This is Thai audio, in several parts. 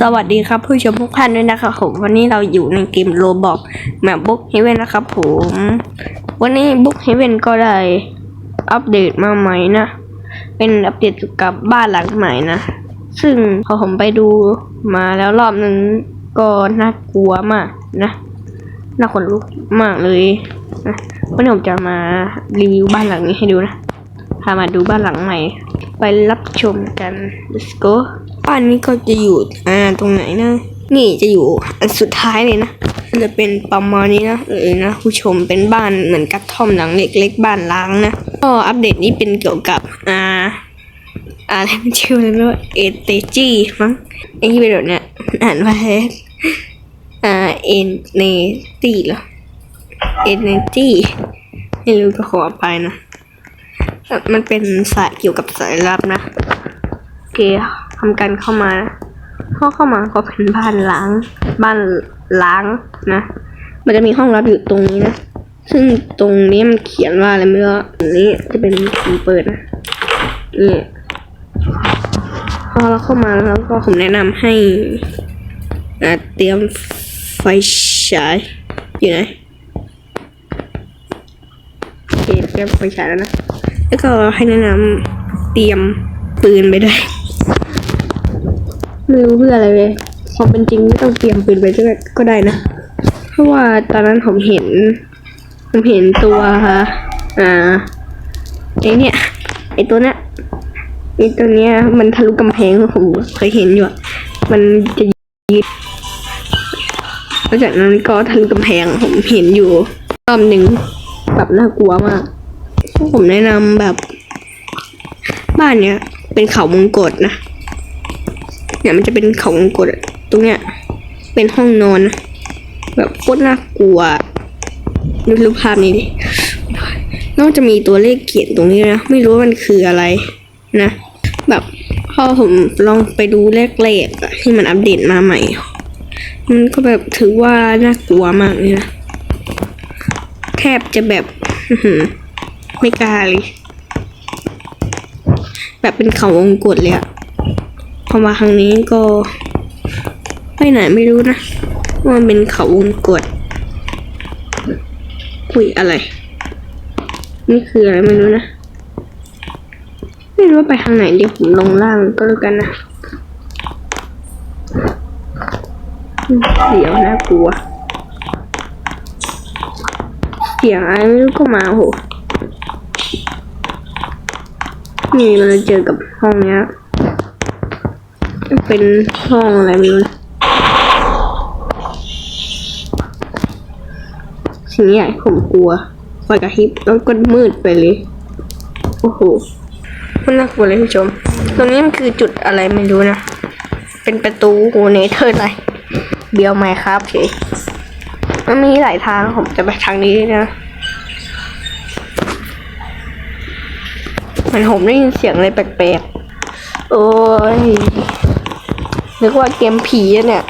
สวัสดีครับผู้ชมทุกท่านด้วยนะครับผมวันนี้เราอยู่ในเกมโรบอกแมปบุ๊กเฮเวนนะครับผม วันนี้บุ๊กเฮเวนก็ได้อัปเดตมาใหม่นะ เป็นอัปเดตเกี่ยวกับบ้านหลังใหม่นะ ซึ่งพอผมไปดูมาแล้วรอบนึงก็น่ากลัวมากนะน่าขนลุกมากเลยนะวันนี้ผมจะมารีวิวบ้านหลังนี้ให้ดูนะพามาดูบ้านหลังใหม่ ไปรับชมกัน let's go บ้านนี้ก็จะอยู่อ่าตรงไหนนะ นี่จะอยู่อันสุดท้ายเลยนะมันจะเป็นประมาณนี้นะเออนะผู้ชมเป็นบ้านเหมือนกระท่อมหลังเล็กๆบ้านล้างนะก็อัปเดตนี้เป็นเกี่ยวกับอ่าอะไรไม่ชื่อเลยว่าเอเตจีมั้งไอ้ที่เป็นแบบเนี้ยอ่านว่าอ่าเอนเนตีเหรอเอนเนตีไม่รู้ก็ขออภัยนะ มันเป็นสายเกี่ยวกับสายลับนะโอเค ทำการเข้ามานะเข้าเข้ามาก็เป็นบ้านล้าง บ้านล้างนะ มันจะมีห้องลับอยู่ตรงนี้นะ ซึ่งตรงนี้มันเขียนว่าอะไรไม่รู้อันนี้จะเป็นสีเปิดนะนี่พอเราเข้ามาแล้วก็ผมแนะนำให้เตรียมไฟฉายอยู่ไหนเคเตรียมไฟฉายแล้วนะ แล้วก็ให้แนะนำเตรียมปืนไปด้วย ไม่รู้เพื่ออะไรเลยความเป็นจริงไม่ต้องเตรียมปืนไปด้วยก็ได้นะ เพราะว่าตอนนั้นผมเห็น ผมเห็นตัวอ่าไอเนี่ยไอตัวเนี้ยไอตัวเนี้ยมันทะลุกำแพงผมเคยเห็นอยู่อะมันจะยืดแล้วจากนั้นก็ทะลุกำแพงผมเห็นอยู่รอบหนึ่งแบบน่ากลัวมากผมแนะนำแบบ บ้านเนี้ยเป็นเขามงกฎนะ เนี่ยมันจะเป็นเขามงกฎอะตรงเนี้ย เป็นห้องนอนนะแบบโคตรน่ากลัวดูรูปภาพนี้ดินอกจะมีตัวเลขเขียนตรงนี้นะ ไม่รู้ว่ามันคืออะไรนะ แบบพอผมลองไปดูแรกๆอะที่มันอัปเดตมาใหม่ มันก็แบบถือว่าน่ากลัวมากเลยนะ แทบจะแบบไม่กล้าเลย แบบเป็นเขาวงกดเลยอะ พอมาครั้งนี้ก็ ไปไหนไม่รู้นะว่ามันเป็นเขาวงกดคุยอะไร นี่คืออะไรไม่รู้นะ ไม่รู้ว่าไปทางไหนเดี๋ยวผมลงล่างก็แล้วกันนะเดี๋ยวน่ากลัว เสียงอะไรไม่รู้ก็มาโหนี่เราเจอกับห้องเนี้ย เป็นห้องอะไรไม่รู้สิ่งใหญ่ผมกลัวไฟกระพริบแล้วก็มืดไปเลย โอ้โห มันน่ากลัวเลยคุณผู้ชม ตรงนี้มันคือจุดอะไรไม่รู้นะ เป็นประตูโหเนเธอร์อะไรเบียวไหมครับเฉยมันมีหลายทางผมจะไปทางนี้นะมันผมได้ยินเสียงอะไรแปลกๆ โอ้ย นึกว่าเกมผีอะเนี่ย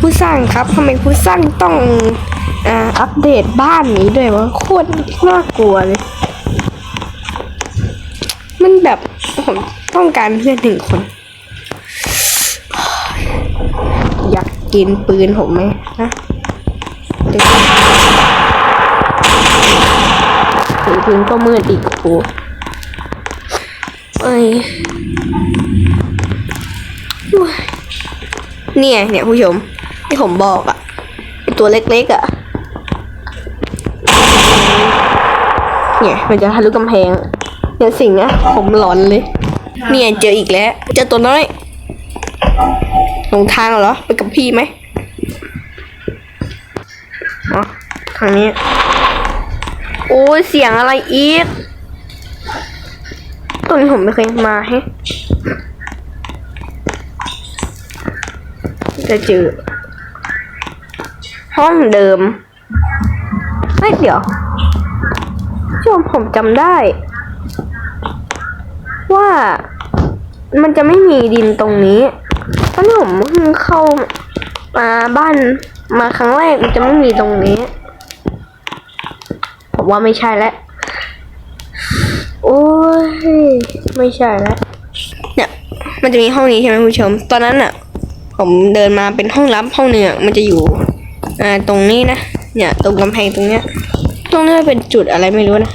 ผู้สร้างครับทำไมผู้สร้างต้องอ่าอัปเดตบ้านนี้ด้วยวะโคตรน่ากลัวเลย มันแบบผมต้องการเพื่อนหนึ่งคน อยากกินปืนผมไหมนะถือพื้นก็มืดอีกโอ้เอ้ยโอ้ย เนี่ยเนี่ยผู้ชมที่ผมบอกอะไอตัวเล็กๆอะเนี่ยมันจะทะลุกำแพงเนี่ยสิ่งนี้ยผมหลอนเลย เนี่ยเจออีกแล้วเจอตัวน้อยหลงทางเหรอไปกับพี่ไหมอ๋อทางนี้ โอ้ยเสียงอะไรอีก ตรงนี้ผมไม่เคยมาให้จะเจอห้องเดิมไม่เดี๋ยวชมผมจำได้ ว่ามันจะไม่มีดินตรงนี้ตอนที่ผมเพิ่งเข้ามาบ้านมาครั้งแรกมันจะไม่มีตรงนี้ ผมว่าไม่ใช่แล้ว โอ้ยไม่ใช่แล้วเนี่ยมันจะมีห้องนี้ใช่ไหมคุณผู้ชม ตอนนั้นอะ ผมเดินมาเป็นห้องลับห้องหนึ่งอมันจะอยู่อ่าตรงนี้นะเนี่ยตรงกำแพงตรงเนี้ยตรงนี้เป็นจุดอะไรไม่รู้นะ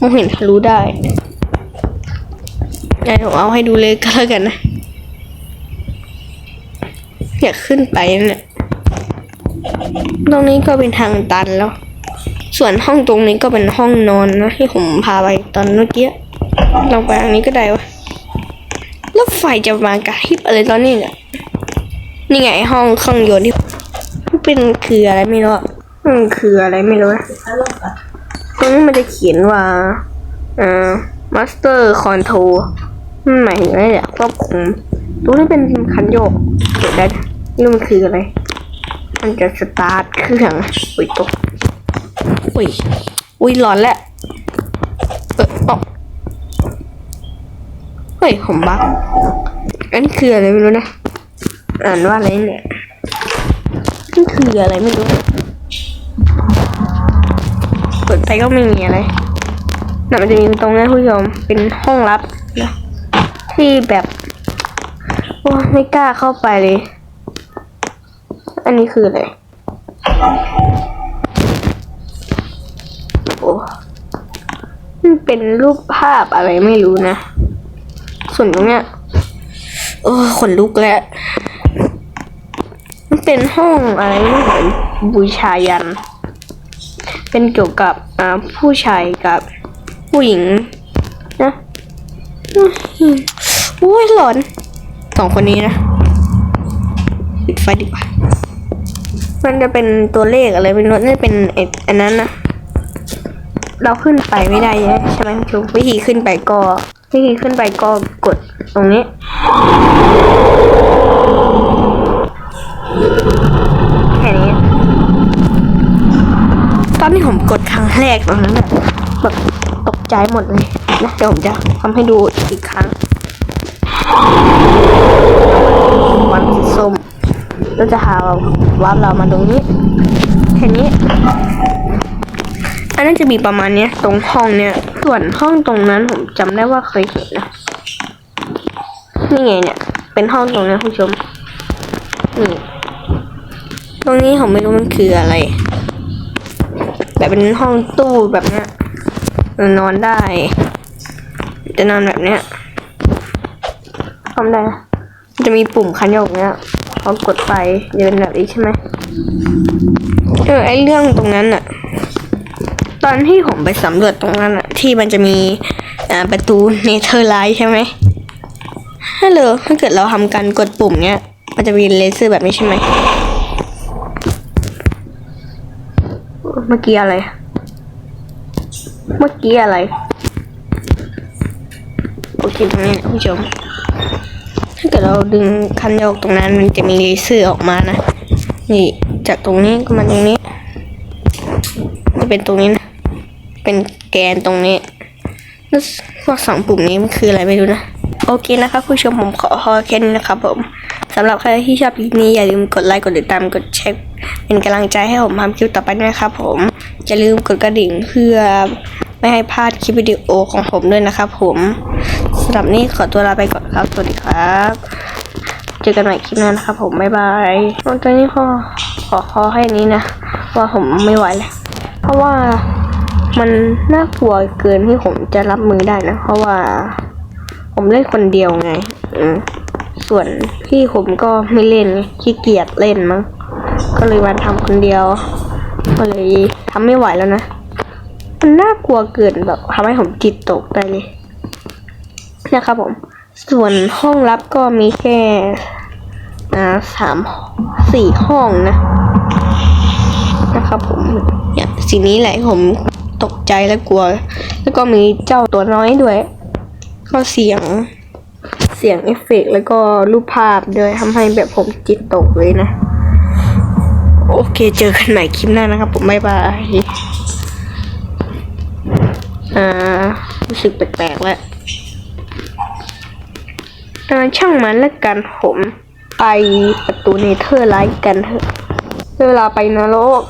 มองเห็นทะลุได้งั้นผมเอาให้ดูเลยก็แล้วกันนะอยากขึ้นไปนั่นแหละตรงนี้ก็เป็นทางตันแล้ว ส่วนห้องตรงนี้ก็เป็นห้องนอนนะที่ผมพาไปตอนเมื่อกี้ลองไปทางนี้ก็ได้วะแล้วไฟจะมากระพริบอะไรตอนนี้เนี่ยนี่ไงห้องเครื่องยนต์ที่เป็นคืออะไรไม่รู้อะมันคืออะไรไม่รู้นะตรงนี้มันจะเขียนว่าเอ่อ master control มันหมายถึงอะไรเนี่ยควบคุมตรงนี้เป็นคันโยกเกิดได้นี่มันคืออะไร มันจะสตาร์ทเครื่องอุ้ยตก อุ้ย อุ้ยร้อนแล้วเออออกเฮ้ยผมบักอันนี้คืออะไรไม่รู้นะ อ่านว่าอะไรเนี่ยนี่คืออะไรไม่รู้ เปิดไปก็ไม่มีอะไรน่ะมันจะมีตรงนั้คุณผู้ชมเป็นห้องลับนะที่แบบโอ้ไม่กล้าเข้าไปเลย อันนี้คืออะไร มันเป็นรูปภาพอะไรไม่รู้นะ ส่วนตรงเนี้ยโอ้ขนลุกแล้ว มันเป็นห้องอะไรไม่เหมือนบูชายัน เป็นเกี่ยวกับอ่าผู้ชายกับผู้หญิงนะอื้อหือโอ้ยหลอนสองคนนี้นะปิดไฟดีกว่า มันจะเป็นตัวเลขอะไรไม่รู้น่าจะเป็นไอ้อันนั้นนะ เราขึ้นไปไม่ได้ใช่ไหมคุณวิธีขึ้นไปก็วิธีขึ้นไปก็กดตรงนี้ แค่นี้ ตอนที่ผมกดครั้งแรกตอนนั้นแบบตกใจหมดเลยนะเดี๋ยวผมจะทำให้ดูอีกครั้งวันส้มเราจะหาว่าเรามาตรงนี้แค่นี้ นนั้นจะมีประมาณเนี้ย ตรงห้องเนี้ย ส่วนห้องตรงนั้นผมจำได้ว่าเคยเห็นนะ นี่ไงเนี่ย เป็นห้องตรงนี้คุณผู้ชม นี่ ตรงนี้ผมไม่รู้มันคืออะไรแบบเป็นห้องตู้แบบเนี้ยนอนได้ จะนอนแบบเนี้ยทำได้จะมีปุ่มคันโยกเนี้ยพอกดไปจะเป็นแบบนี้ใช่ไหมเออไอเรื่องตรงนั้นอะ ตอนที่ผมไปสำรวจตรงนั้นอะที่มันจะมีประตูเนเธอร์ไลท์ใช่ไหมฮัลโหลถ้าเกิดเราทำการกดปุ่มเนี้ย มันจะมีเลเซอร์แบบนี้ใช่ไหมเมื่อกี้อะไร เมื่อกี้อะไรโอเคตรงนี้นะผู้ชม ถ้าเกิดเราดึงคันโยกตรงนั้น มันจะมีเลเซอร์ออกมานะ นี่จากตรงนี้ก็มาตรงนี้ จะเป็นตรงนี้นะ เป็นแกนตรงนี้แล้วพวกสองปุ่มนี้มันคืออะไรไม่รู้นะ โอเคนะครับผู้ชมผมขอพอแค่นี้นะครับผมสำหรับใครที่ชอบคลิปนี้อย่าลืมกดไลค์กดติดตามกดแชร์เป็นกำลังใจให้ผมทำคลิปต่อไปนะครับผมอย่าลืมกดกระดิ่งเพื่อไม่ให้พลาดคลิปวิดีโอของผมด้วยนะครับผมสำหรับนี้ขอตัวลาไปก่อนครับสวัสดีครับเจอกันใหม่คลิปหน้านะครับผมบ๊ายบายตอนนี้ขอขอขอให้นี้นะว่าผมไม่ไหวแล้วเพราะว่า มันน่ากลัวเกินที่ผมจะรับมือได้นะ เพราะว่า ผมเล่นคนเดียวไง อืมส่วนพี่ผมก็ไม่เล่นขี้เกียจเล่นมั้ง ก็เลยวันทำคนเดียว ก็เลยทำไม่ไหวแล้วนะ มันน่ากลัวเกินแบบทำให้ผมจิตตกได้เลยนะครับผม ส่วนห้องลับก็มีแค่อ่าสามสี่ห้องนะ นะครับผมเนี่ยสิ่งนี้แหละผม ตกใจและกลัว แล้วก็มีเจ้าตัวน้อยด้วย ก็เสียงเสียงเอฟเฟกแล้วก็รูปภาพด้วยทำให้แบบผมจิตตกเลยนะ โอเคเจอกันใหม่คลิปหน้านะครับ ผมบ๊ายบายอ่ารู้สึกแปลกๆแล้วอ่าช่างมันแล้วกันผมไปประตูเนเธอร์ไลท์กันเถอะเวลาไปนรก